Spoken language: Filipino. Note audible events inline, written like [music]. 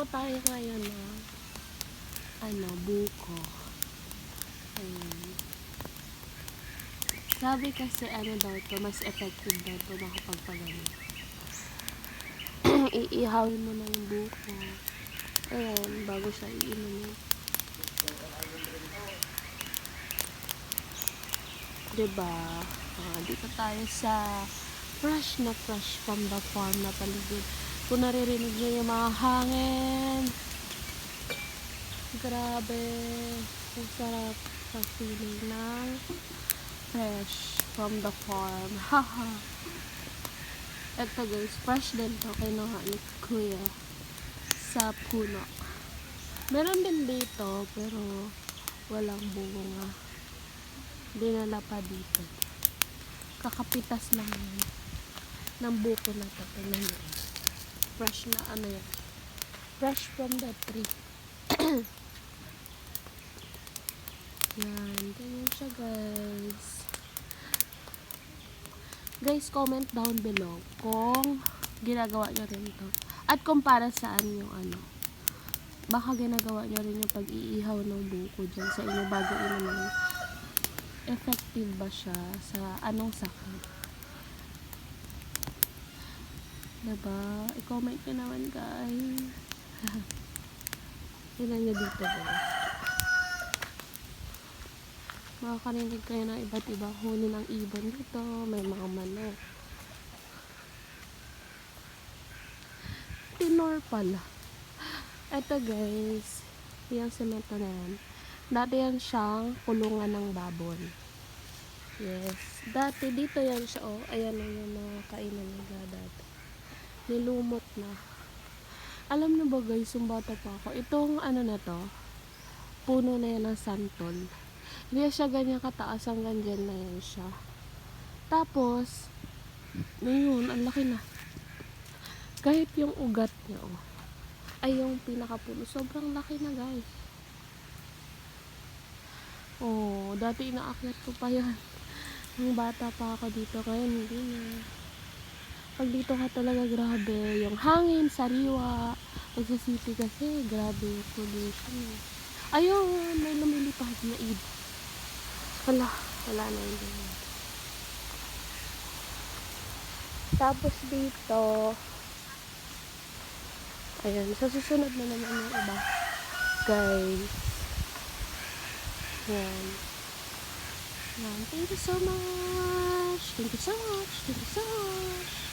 Ihaw tayo ngayon ng ano, buko. Ayan. Sabi kasi ano daw to, mas effective daw to makapagpagaling. [clears throat] Iihawin mo na yung buko. Ayan, bago siya iinumin. Diba? Ah, dito tayo sa fresh na fresh from the farm na paligid. Kung naririnig nyo yung mga hangin. Grabe. Ang sarap sa feeling ng fresh from the farm. [laughs] Haha. Ito guys, fresh din to kinuha ni Kuya sa puno. Meron din dito, pero walang bunga. Dinala pa dito. Kakapitas lang yan ng buko na to. Tingnan. Fresh na ano yan. Fresh from the tree. [clears throat] yan. Ganyan siya guys. Guys, comment down below kung ginagawa nyo rin to. At kung para saan yung ano. Baka ginagawa nyo rin yung pag-iihaw ng buko dyan sa inyo bago inumin. Effective ba siya sa anong sakit? Diba? I-comment nyo naman guys. [laughs] Tingnan nyo dito guys. Makakarinig kayo ng iba't ibang huni ng ibon dito. May mga manok. Tinor pala. Eto guys. Yung semento na yan. Dati yan siyang kulungan ng baboy. Yes. Dati dito yan siya. Oh, ayan na yung mga kainan dati. Nilumot na. Alam niyo ba guys, yung bata pa ako, itong ano na to, puno na yan ng santol. Hindi siya ganyan kataas hanggang dyan na yan siya. Tapos, ngayon, ang laki na. Kahit yung ugat niya, oh, ay yung pinakapuno, sobrang laki na guys. Oh, dati inaakyat ko pa yan. Nung bata pa ako dito, ngayon hindi na. Pag dito ka talaga grabe, yung hangin, sariwa. Pag sa city kasi, grabe yung pollution. Ayun, may lumilipad na ibon. Wala, wala na yun. Tapos dito, ayan, sa susunod na naman yung iba. Guys. Yan. Yan. Thank you so much. Thank you so much. Thank you so much.